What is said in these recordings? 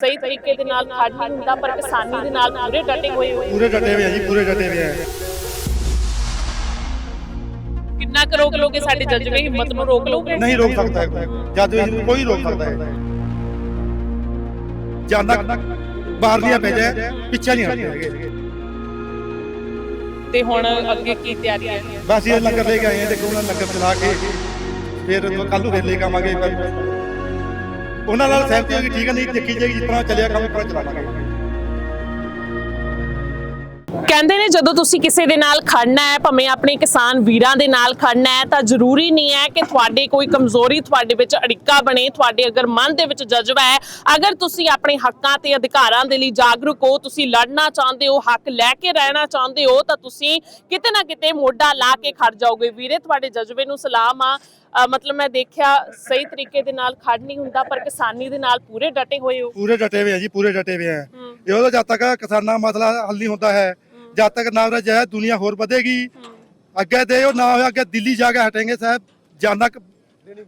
ਸਹੀ ਤਰੀਕੇ ਦੇ ਨਾਲ ਖੜ ਨਹੀਂ ਹੁੰਦਾ ਪਰ ਕਿਸਾਨੀ ਦੇ ਨਾਲ ਪੂਰੇ ਡਟੇ ਹੋਏ ਹੋ ਪੂਰੇ ਡਟੇ ਹੋਏ ਆ ਜੀ ਪੂਰੇ ਡਟੇ ਹੋਏ ਆ। ਕਿੰਨਾ ਕੁ ਰੋਕ ਲੋਗੇ ਸਾਡੇ ਜਜ਼ਬੇ ਹਿੰਮਤ ਨੂੰ ਰੋਕ ਲੋਗੇ? ਨਹੀਂ ਰੋਕ ਸਕਦਾ ਜਦ ਵੀ ਕੋਈ ਰੋਕ ਸਕਦਾ ਹੈ। ਜਾਂਦਾ ਬਾਹਰ ਦੀਆਂ ਪੈ ਜਾਏ ਪਿੱਛੇ ਨਹੀਂ ਹਟਦੇ ਤੇ ਹੁਣ ਅੱਗੇ ਕੀ ਤਿਆਰੀ ਹੈ? ਬਸ ਇਹ ਲੰਗਰ ਲੈ ਕੇ ਆਏ ਆ ਦੇਖੋ ਉਹਨਾਂ ਲੰਗਰ ਚਲਾ ਕੇ ਫਿਰ ਕੱਲ ਨੂੰ ਫਿਰ ਲੈ ਕੇ ਆਵਾਂਗੇ। ਉਹਨਾਂ ਨਾਲ ਸਹਿਮਤੀ ਹੋਗੀ ਠੀਕ ਹੈ, ਨਹੀਂ ਦੇਖੀ ਜਾਏਗੀ, ਜਿਸ ਤਰ੍ਹਾਂ ਚੱਲਿਆ ਕੰਮ, ਇਸ ਤਰ੍ਹਾਂ ਚਲਾਵਾਂਗੇ ਕਹਿੰਦੇ ਨੇ ਜਦੋਂ ਤੁਸੀਂ ਕਿਸੇ ਦੇ ਨਾਲ ਖੜਨਾ ਹੈ, ਭਾਵੇਂ ਆਪਣੇ ਕਿਸਾਨ ਵੀਰਾਂ ਦੇ ਨਾਲ ਖੜਨਾ ਹੈ, ਤਾਂ ਜ਼ਰੂਰੀ ਨਹੀਂ ਹੈ ਕਿ ਤੁਹਾਡੇ ਕੋਈ ਕਮਜ਼ੋਰੀ ਤੁਹਾਡੇ ਵਿੱਚ ਅੜਿੱਕਾ ਬਣੇ, ਤੁਹਾਡੇ ਅਗਰ ਮਨ ਦੇ ਵਿੱਚ ਜਜ਼ਬਾ ਹੈ, ਅਗਰ ਤੁਸੀਂ ਆਪਣੇ ਹੱਕਾਂ ਤੇ ਅਧਿਕਾਰਾਂ ਦੇ ਲਈ ਜਾਗਰੂਕ ਹੋ, ਤੁਸੀਂ ਲੜਨਾ ਚਾਹੁੰਦੇ ਹੋ, ਹੱਕ ਲੈ ਕੇ ਰਹਿਣਾ ਚਾਹੁੰਦੇ ਹੋ, ਤਾਂ ਤੁਸੀਂ ਕਿਤੇ ਨਾ ਕਿਤੇ ਮੋਢਾ ਲਾ ਕੇ ਖੜ ਜਾਓਗੇ। ਵੀਰੇ, ਤੁਹਾਡੇ ਜਜ਼ਬੇ ਨੂੰ ਸਲਾਮ ਆ। ਮਤਲਬ ਮੈਂ ਦੇਖਿਆ ਸਹੀ ਤਰੀਕੇ ਦੇ ਨਾਲ ਖੜ ਨਹੀਂ ਹੁੰਦਾ ਪਰ ਕਿਸਾਨੀ ਦੇ ਨਾਲ ਪੂਰੇ ਡਟੇ ਹੋਏ ਹੋ। ਪੂਰੇ ਡਟੇ ਹੋਏ ਆ ਜੀ ਪੂਰੇ ਡਟੇ ਹੋਏ ਆ। ਇਹ ਉਹਦਾ ਜਦ ਤੱਕ ਕਿਸਾਨਾਂ ਦਾ ਮਸਲਾ ਹੱਲ ਨਹੀਂ ਹੁੰਦਾ ਹੈ ਜਦ ਤੱਕ ਨਾ ਉਹਦਾ ਜਾਇ ਦੁਨੀਆ ਹੋਰ ਵਧੇਗੀ ਅੱਗੇ ਤੇ ਉਹ ਨਾ ਹੋਇਆ ਅੱਗੇ ਦਿੱਲੀ ਜਾ ਕੇ ਹਟेंगे ਸਾਹਿਬ ਜਾਨਾ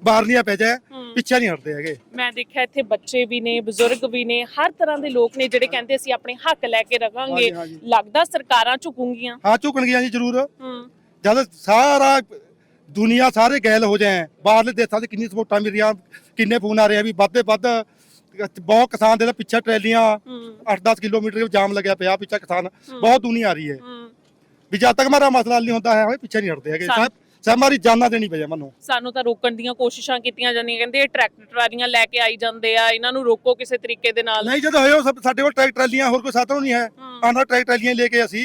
ਬਾਹਰ ਨਹੀਂ ਪੈ ਜਾਏ। ਪਿੱਛੇ ਨਹੀਂ ਹਟਦੇ ਹੈਗੇ। ਮੈਂ ਦੇਖਿਆ ਇੱਥੇ ਬੱਚੇ ਵੀ ਨੇ ਬਜ਼ੁਰਗ ਵੀ ਨੇ ਹਰ ਤਰ੍ਹਾਂ ਦੇ ਲੋਕ ਨੇ ਜਿਹੜੇ ਕਹਿੰਦੇ ਅਸੀਂ ਆਪਣੇ ਹੱਕ ਲੈ ਕੇ ਰਵਾਂਗੇ। ਲੱਗਦਾ ਸਰਕਾਰਾਂ ਝੁਕੂਗੀਆਂ। ਹਾਂ ਝੁਕਣਗੀਆਂ ਜੀ ਜ਼ਰੂਰ। ਹੂੰ। ਜਦ ਸਾਰਾ ਦੁਨੀਆ ਸਾਰੇ ਗੈਲ ਹੋ ਜਾਏ ਬਾਹਰਲੇ ਦੇਸ਼ਾਂ 'ਚ ਕਿੰਨੀ ਸਪੋਰਟਾਂ ਮਿਲ ਰਹੀਆਂ ਕਿੰਨੇ ਫੋਨ ਆ ਰਹੇ ਆ ਵੀ ਵੱਧੇ ਵੱਧ ਬਹੁਤ ਕਿਸਾਨ ਦੇ ਪਿੱਛੇ ਟਰੈਲੀਆਂ ਹੂੰ। 8-10 ਕਿਲੋਮੀਟਰ ਜਾਮ ਲੱਗਿਆ ਪਿਆ ਪਿੱਛੇ ਕਿਸਾਨ। ਬਹੁਤ ਦੁਨੀਆ ਆ ਰਹੀ ਹੈ। ਵੀ ਜਦ ਤੱਕ ਹਮਾਰਾ ਮਸਲਾ ਨਹੀਂ ਹੁੰਦਾ ਹੈ ਉਹ ਪਿੱਛੇ ਨਹੀਂ ਹਟਦੇ ਹੈਗੇ। ਸਾਹਿਬ ਹਮਾਰੀ ਜਾਨਾਂ ਦੇਣੀ ਪਈ ਮੈਨੂੰ ਸਾਨੂੰ। ਤਾਂ ਰੋਕਣ ਦੀਆਂ ਕੋਸ਼ਿਸ਼ਾਂ ਕੀਤੀਆਂ ਜਾਂਦੀਆਂ ਕਹਿੰਦੇ ਇਹ ਟਰੈਕਟਰ ਟਰਾਲੀਆਂ ਲੈ ਕੇ ਆਈ ਜਾਂਦੇ ਆ ਇਹਨਾਂ ਨੂੰ ਰੋਕੋ ਕਿਸੇ ਤਰੀਕੇ ਦੇ ਨਾਲ। ਨਹੀਂ ਜਦੋਂ ਹੋਇਓ ਸਾਡੇ ਕੋਲ ਟਰੈਕ ਟਰਾਲੀਆਂ ਹੋਰ ਕੋਈ ਸਾਧਨ ਨਹੀਂ ਹੈ। ਆਂਦਾ ਟਰੈਕ ਟਰਾਲੀਆਂ ਲੈ ਕੇ ਅਸੀਂ।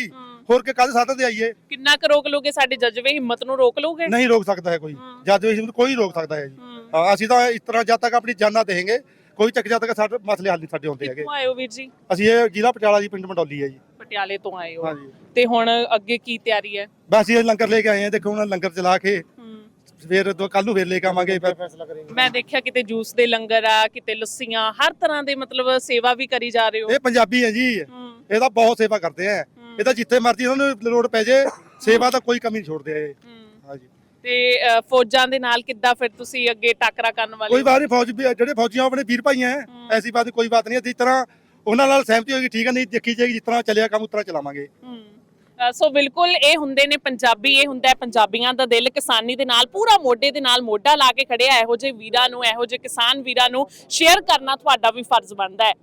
ਹੋਰ ਕੇ ਕਾਹਦੇ ਸਾਧਨ ਤੇ ਆਈਏ? ਕਿੰਨਾ ਕੁ ਰੋਕ ਲੋਗੇ ਸਾਡੇ ਜਜ਼ਬੇ ਹਿੰਮਤ ਨੂੰ ਰੋਕ ਲੋਗੇ ਨਹੀਂ ਰੋਕ ਸਕਦਾ ਹੈ ਕੋਈ। ਜਦ ਵੀ ਕੋਈ ਰੋਕ ਸਕਦਾ ਹੈ ਜੀ। ਹੂੰ। ਅਸੀਂ ਤਾਂ ਇਸ ਤਰ੍ਹਾਂ ਜਦ ਤੱਕ ਆਪਣੀ ਜਾਨਾਂ ਦੇਵਾਂਗੇ ਕੋਈ ਚੱਕ ਜਦ ਤੱਕ ਸਾਡੇ ਮਸਲੇ ਹੱਲ ਨਹੀਂ ਸਾਡੇ ਹੁੰਦੇ ਹੈਗੇ। ਕਿੱਥੋਂ ਆਏ ਹੋ ਵੀਰ ਜੀ? ਅਸੀਂ ਇਹ ਜ਼ਿਲ੍ਹਾ ਪਟਿਆਲਾ ਜੀ ਪਿੰਡ ਮੰਡੌਲੀ ਹੈ ਜੀ। ਪਟਿਆਲੇ ਤੋਂ ਆਏ ਹੋ। ਹਾਂਜੀ। ਤੇ ਹੁਣ ਅੱਗੇ ਕੀ ਤਿਆਰੀ ਹੈ? ਬਸ ਇਹ ਲੰਗਰ ਲੈ ਕੇ ਆਏ ਆ। ਦੇਖੋ ਉਹਨਾਂ ਲੰਗਰ ਚਲਾ ਕੇ ਹੂੰ। ਫਿਰ ਕੱਲ ਨੂੰ ਫਿਰ ਲੈ ਕੇ ਆਵਾਂਗੇ। ਫਿਰ ਫੈਸਲਾ ਕਰਾਂਗੇ ਮੈਂ ਦੇਖਿਆ ਕਿਤੇ ਜੂਸ ਦੇ ਲੰਗਰ ਆ ਕਿਤੇ ਲੱਸੀਆਂ ਹਰ ਤਰ੍ਹਾਂ ਦੇ ਮਤਲਬ ਸੇਵਾ ਵੀ ਕਰੀ ਜਾ ਰਹੇ ਹੋ। ਇਹ ਪੰਜਾਬੀ ਹੈ ਜੀ। ਹੂੰ। ਇਹ ਤਾਂ ਬਹੁਤ ਸੇਵਾ ਕਰਦੇ ਆ। ਇਹ ਤਾਂ ਜਿੱਥੇ ਮਰਜ਼ੀ ਉਹਨਾਂ ਨੂੰ ਲੋੜ ਪੈ ਜੇ ਸੇਵਾ ਤਾਂ ਕੋਈ ਕਮੀ ਨਹੀਂ ਛੋੜਦੇ ਇਹ। ਹੂੰ। ਹਾਂਜੀ। ਤੇ ਅ, ਫੌਜਾਂ ਦੇ ਨਾਲ ਕਿੱਦਾਂ ਫਿਰ ਤੁਸੀਂ ਅੱਗੇ ਟੱਕਰਾ ਕਰਨ ਵਾਲੇ ਕੋਈ ਬਾਤ ਨਹੀਂ ਫੌਜ ਵੀ ਜਿਹੜੇ ਫੌਜੀਆਂ ਆਪਣੇ ਵੀਰ ਭਾਈ ਹੈ ਹੂੰ। ਐਸੀ ਬਾਤ ਕੋਈ ਬਾਤ ਨਹੀਂ ਹੈ ਜਿਸ ਤਰ੍ਹਾਂ ਉਹਨਾਂ ਨਾਲ ਸਹਿਮਤੀ ਹੋਏਗੀ ਠੀਕ ਹੈ ਨਹੀਂ ਦੇਖੀ ਜਾਏਗੀ ਜਿਸ ਤਰ੍ਹਾਂ ਚੱਲਿਆ ਕੰਮ ਉਸ ਤਰ੍ਹਾਂ ਚਲਾਵਾਂਗੇ। ਹੂੰ। ਅ, ਸੋ ਬਿਲਕੁਲ ਇਹ ਹੁੰਦੇ ਨੇ ਪੰਜਾਬੀ ਇਹ ਹੁੰਦਾ ਹੈ ਪੰਜਾਬੀਆਂ ਦਾ ਦਿਲ। ਕਿਸਾਨੀ ਦੇ ਨਾਲ ਪੂਰਾ ਮੋਢੇ ਦੇ ਨਾਲ ਮੋਢਾ ਲਾ ਕੇ ਖੜਿਆ ਇਹੋ ਜਿਹੇ ਵੀਰਾਂ ਨੂੰ ਇਹੋ ਜਿਹੇ ਕਿਸਾਨ ਵੀਰਾਂ ਨੂੰ ਸ਼ੇਅਰ ਕਰਨਾ ਤੁਹਾਡਾ ਵੀ ਫਰਜ਼ ਬਣਦਾ ਹੈ।